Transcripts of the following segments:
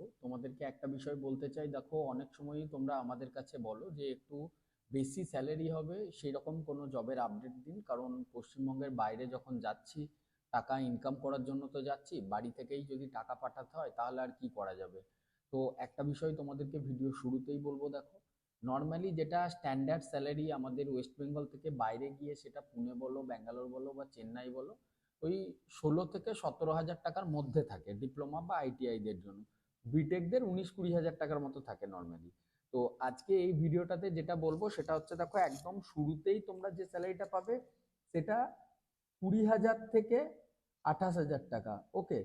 করছ তোমাদেরকে একটা বিষয় বলতে চাই, দেখো অনেক সময়ই তোমরা আমাদের কাছে বলো যে একটু বেশি স্যালারি হবে সেই রকম কোনো জবের আপডেট দিন। কারণ পশ্চিমবঙ্গের বাইরে যখন যাচ্ছি, টাকা ইনকাম করার জন্য তো যাচ্ছি, বাড়ি থেকেই যদি টাকা পাঠাতে হয় তাহলে আর কি করা যাবে? তো একটা বিষয় তোমাদেরকে ভিডিও শুরুতেই বলব, দেখো। নর্মালি যেটা স্ট্যান্ডার্ড স্যালারি আমাদের ওয়েস্ট বেঙ্গল থেকে বাইরে গিয়ে সেটা পুনে বলো, ব্যাঙ্গালোর বলো বা চেন্নাই বলো, ওই ষোলো থেকে সতেরো হাজার টাকার মধ্যে থাকে ডিপ্লোমা বা আইটিআইদের জন্য। বিটেকদের উনিশ কুড়ি হাজার টাকার মতো থাকে নর্মালি তো আজকে এই ভিডিওটাতে যেটা বলব সেটা হচ্ছে, দেখো, একদম শুরুতেই তোমরা যে স্যালারিটা পাবে, সেটা কুড়ি হাজার থেকে আঠাশ হাজার টাকা ওকে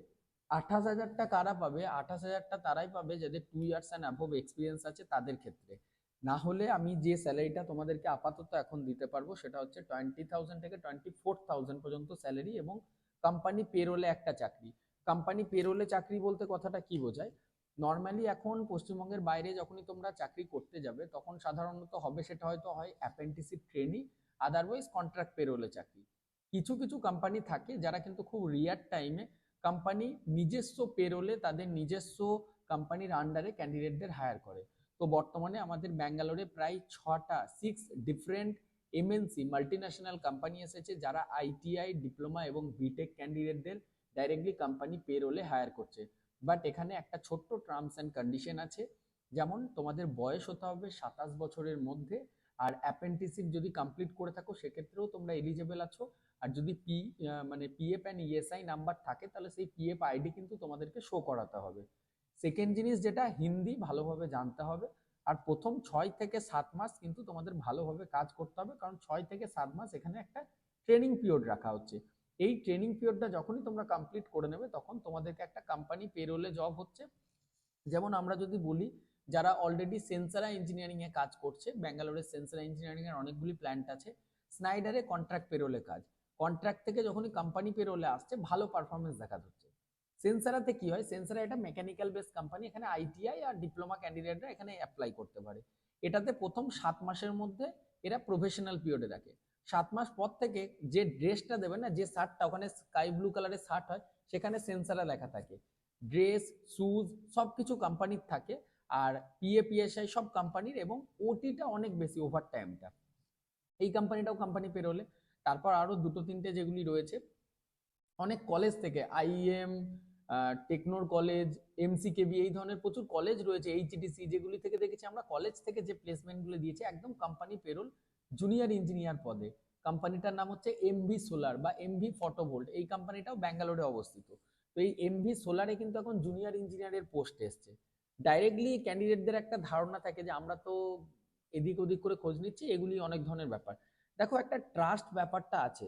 আঠাশ হাজারটা কারা পাবে? আঠাশ হাজারটা তারাই পাবে যাদের two years and above experience আছে তাদের ক্ষেত্রে। না হলে আমি যে স্যালারিটা তোমাদেরকে আপাতত এখন দিতে পারব, সেটা হচ্ছে টোয়েন্টি থাউজেন্ড থেকে টোয়েন্টি ফোর থাউজেন্ড পর্যন্ত স্যালারি এবং কোম্পানি পেরোলে একটা চাকরি। কোম্পানি পেরোলে চাকরি বলতে কথাটা কি বোঝায়? নর্মালি এখন পশ্চিমবঙ্গের বাইরে যখনই তোমরা চাকরি করতে যাবে, তখন সাধারণত হবে সেটা হয়তো হয় অ্যাপ্রেন্টিসিপ ট্রেনি আদারওয়াইজ কন্ট্রাক্ট পেরোলে চাকরি। কিছু কিছু কোম্পানি থাকে যারা কিন্তু খুব রিয়ার টাইমে কোম্পানি নিজস্ব পেরোলে তাদের নিজস্ব কোম্পানির আন্ডারে ক্যান্ডিডেটদের হায়ার করে। তো বর্তমানে আমাদের ব্যাঙ্গালোরে প্রায় ছটা six different MNC multinational company এসেছে যারা আইটিআই ডিপ্লোমা এবং বিটেক ক্যান্ডিডেটদের ডাইরেক্টলি কোম্পানি পেরোলে হায়ার করছে। বাট এখানে একটা ছোট্ট টার্মস অ্যান্ড কন্ডিশন আছে। যেমন তোমাদের বয়স হতে হবে সাতাশ বছরের মধ্যে, আর অ্যাপ্রেন্টিসিপ যদি কমপ্লিট করে থাকো, সেক্ষেত্রেও তোমরা এলিজেবল আছো। আর যদি পি মানে পিএফ অ্যান্ড ইএসআই নাম্বার থাকে, তাহলে সেই পিএফ আইডি কিন্তু তোমাদেরকে শো করাতে হবে। সেকেন্ড জিনিস যেটা, হিন্দি ভালোভাবে জানতে হবে। আর প্রথম ছয় থেকে সাত মাস কিন্তু তোমাদের ভালোভাবে কাজ করতে হবে, কারণ ছয় থেকে সাত মাস এখানে একটা ট্রেনিং পিরিয়ড রাখা হচ্ছে। এই ট্রেনিং পিরিয়ডটা যখনই তোমরা কমপ্লিট করে নেবে, তখন তোমাদেরকে একটা কোম্পানি পেরোলে জব হচ্ছে। যেমন আমরা যদি বলি, যারা অলরেডি সেন্সারা ইঞ্জিনিয়ারিং এ কাজ করছে ব্যাঙ্গালোরের সেন্সারা ইঞ্জিনিয়ারিং এর অনেকগুলি প্ল্যান্ট আছে স্নাইডারে কন্ট্রাক্ট পেরোলে কাজ। কন্ট্রাক্ট থেকে যখনই কোম্পানি পেরোলে আসছে, ভালো পারফরমেন্স দেখা যাচ্ছে। সেন্সারাতে কি হয়? সেন্সারা এটা মেকানিক্যাল বেস কোম্পানি এখানে আইটিআই আর ডিপ্লোমা ক্যান্ডিডেটরা এখানে অ্যাপ্লাই করতে পারে। এটাতে প্রথম সাত মাসের মধ্যে এরা প্রফেশনাল পিরিয়ডে রাখে। সাত মাস পর থেকে যে ড্রেসটা দেবেন না, যে শার্টটা, ওখানে স্কাই ব্লু কালারের শার্ট হয়, সেখানে সেন্সারে লেখা থাকে। ড্রেস শুজ সব কিছু কোম্পানির থাকে, আর পিএ পিএসআই সব কোম্পানির এবং ওটিটা অনেক বেশি ওভার টাইমটা এই কোম্পানিটাও কোম্পানি পেরোলে। তারপর আরও দুটো, তিনটে যেগুলি রয়েছে, অনেক কলেজ থেকে আইএম টেকনোর কলেজ এমসিকেবি এই ধরনের প্রচুর কলেজ রয়েছে এইচডিসি যেগুলি থেকে দেখেছি আমরা কলেজ থেকে যে প্লেসমেন্টগুলো দিয়েছে, একদম কোম্পানি পেরোল। জুনিয়র ইঞ্জিনিয়ার পদে। কোম্পানিটার নাম হচ্ছে এমভি সোলার বা এমভি ফটোভোল্ট এই কোম্পানিটাও ব্যাঙ্গালোরে অবস্থিত। তো এই এমভি সোলারে কিন্তু এখন জুনিয়র ইঞ্জিনিয়ারের পোস্ট এসছে। ডাইরেক্টলি ক্যান্ডিডেটদের একটা ধারণা থাকে যে আমরা তো এদিক ওদিক করে খোঁজ নিচ্ছি, এগুলি অনেক ধরনের ব্যাপার। দেখো, একটা ট্রাস্ট ব্যাপারটা আছে।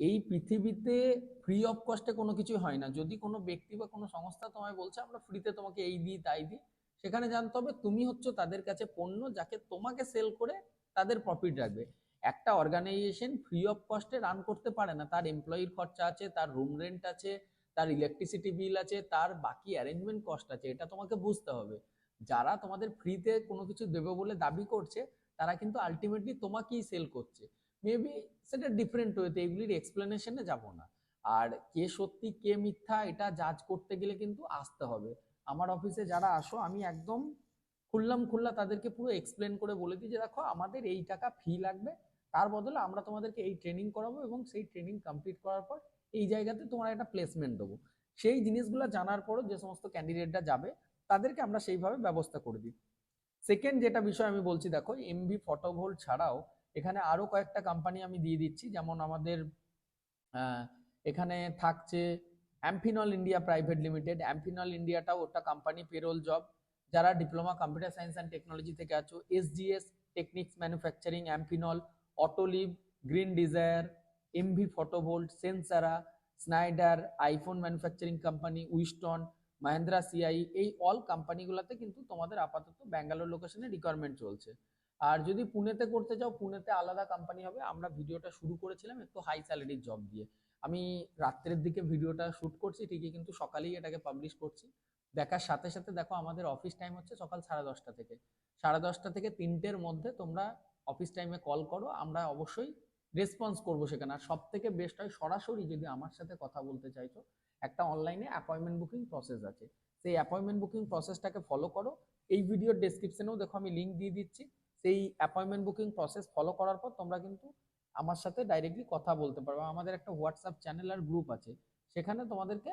এই পৃথিবীতে ফ্রি অফ কস্টে কোনো কিছু হয় না। যদি কোনো ব্যক্তি বা কোনো সংস্থা তোমায় বলছে, আমরা ফ্রিতে তোমাকে এই দিই, তাই দিই, সেখানে জানতে হবে তুমি হচ্ছে তাদের কাছে পণ্য যাকে তোমাকে সেল করে তাদের প্রফিট রাখবে। একটা অর্গানাইজেশন ফ্রি অফ কস্টে রান করতে পারে না। তার এমপ্লয়ির খরচা আছে, তার রুম রেন্ট আছে, তার ইলেকট্রিসিটি বিল আছে, তার বাকি অ্যারেঞ্জমেন্ট কস্ট আছে। এটা তোমাকে বুঝতে হবে। যারা তোমাদের ফ্রিতে কোনো কিছু দেবে বলে দাবি করছে, তারা কিন্তু আলটিমেটলি তোমাকেই সেল করছে। মেবি সেটা ডিফারেন্ট ওয়েতে এগুলির এক্সপ্লেনেশনে যাব না। আর কে সত্যি, কে মিথ্যা, এটা জাজ করতে গেলে কিন্তু আসতে হবে। আমার অফিসে যারা আসো, আমি একদম খুললাম খুল্লা তাদেরকে পুরো এক্সপ্লেন করে বলে দিই যে, দেখো, আমাদের এই টাকা ফি লাগবে। তার বদলে আমরা তোমাদেরকে এই ট্রেনিং করাবো এবং সেই ট্রেনিং কমপ্লিট করার পর এই জায়গাতে তোমার একটা প্লেসমেন্ট দেবো। সেই জিনিসগুলো জানার পরও যে সমস্ত ক্যান্ডিডেটরা যাবে, তাদেরকে আমরা সেইভাবে ব্যবস্থা করে দিই। সেকেন্ড যেটা বিষয় আমি বলছি, দেখো এমভি ফটোভোল্ট ছাড়াও এখানে আরও কয়েকটা কোম্পানি আমি দিয়ে দিচ্ছি। যেমন আমাদের এখানে থাকছে Amphenol India private limited Amphenol ইন্ডিয়াটাও ওটা কোম্পানি পেরোল জব যারা diploma computer science and technology থেকে আছো SGS technics manufacturing Amphenol Autoliv green desire MV photovolt Sansera Schneider iPhone manufacturing company Wistron Mahindra CI এই অল কোম্পানিগুলোতে কিন্তু তোমাদের আপাতত ব্যাঙ্গালোর লোকেশনে রিকোয়ারমেন্ট চলছে। আর যদি পুনেতে করতে চাও, পুনেতে আলাদা কোম্পানি হবে। আমরা ভিডিওটা শুরু করেছিলাম একটু হাই স্যালারির জব দিয়ে। আমি রাত্রের দিকে ভিডিওটা শ্যুট করছি, ঠিকই কিন্তু সকালেই এটাকে পাবলিশ করছি। দেখার সাথে সাথে দেখো আমাদের অফিস টাইম হচ্ছে সকাল সাড়ে দশটা থেকে। সাড়ে দশটা থেকে তিনটের মধ্যে তোমরা অফিস টাইমে কল করো, আমরা অবশ্যই রেসপন্স করব সেখানে। আর সব থেকে বেস্ট হয় সরাসরি যদি আমার সাথে কথা বলতে চাইছো, একটা অনলাইনে অ্যাপয়েন্টমেন্ট বুকিং প্রসেস আছে। সেই অ্যাপয়েন্টমেন্ট বুকিং প্রসেসটাকে ফলো করো। এই ভিডিওর ডেসক্রিপশনেও দেখো আমি লিঙ্ক দিয়ে দিচ্ছি। সেই অ্যাপয়েন্টমেন্ট বুকিং প্রসেস ফলো করার পর তোমরা কিন্তু আমার সাথে ডাইরেক্টলি কথা বলতে পারবে আমাদের একটা হোয়াটসঅ্যাপ চ্যানেল আর গ্রুপ আছে। সেখানে তোমাদেরকে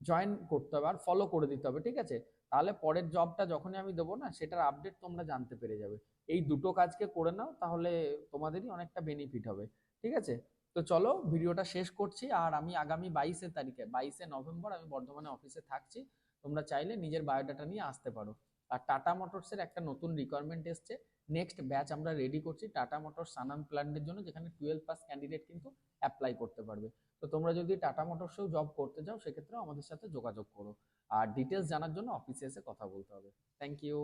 জয়েন করতে হবে আর ফলো করে দিতে হবে, ঠিক আছে? তাহলে পরের জবটা যখনই আমি দেবো না, সেটার আপডেট তোমরা জানতে পেরে যাবে। এই দুটো কাজকে করে নাও, তাহলে তোমাদেরই অনেকটা বেনিফিট হবে, ঠিক আছে? তো চলো, ভিডিওটা শেষ করছি, আর আমি আগামী বাইশে তারিখে, বাইশে নভেম্বর আমি বর্ধমানে অফিসে থাকছি, তোমরা চাইলে নিজের বায়োডাটা নিয়ে আসতে পারো। আর টাটা মোটরসের একটা নতুন রিকোয়ারমেন্ট এসছে। নেক্সট ব্যাচ আমরা রেডি করছি টাটা মোটর সানাম প্ল্যান্টের জন্য, যেখানে টুয়েলভ পাস ক্যান্ডিডেট কিন্তু অ্যাপ্লাই করতে পারবে। তো তোমরা যদি টাটা মোটরসেও জব করতে যাও, সেক্ষেত্রেও আমাদের সাথে যোগাযোগ করো। আর ডিটেলস জানার জন্য অফিসে এসে কথা বলতে হবে। Thank you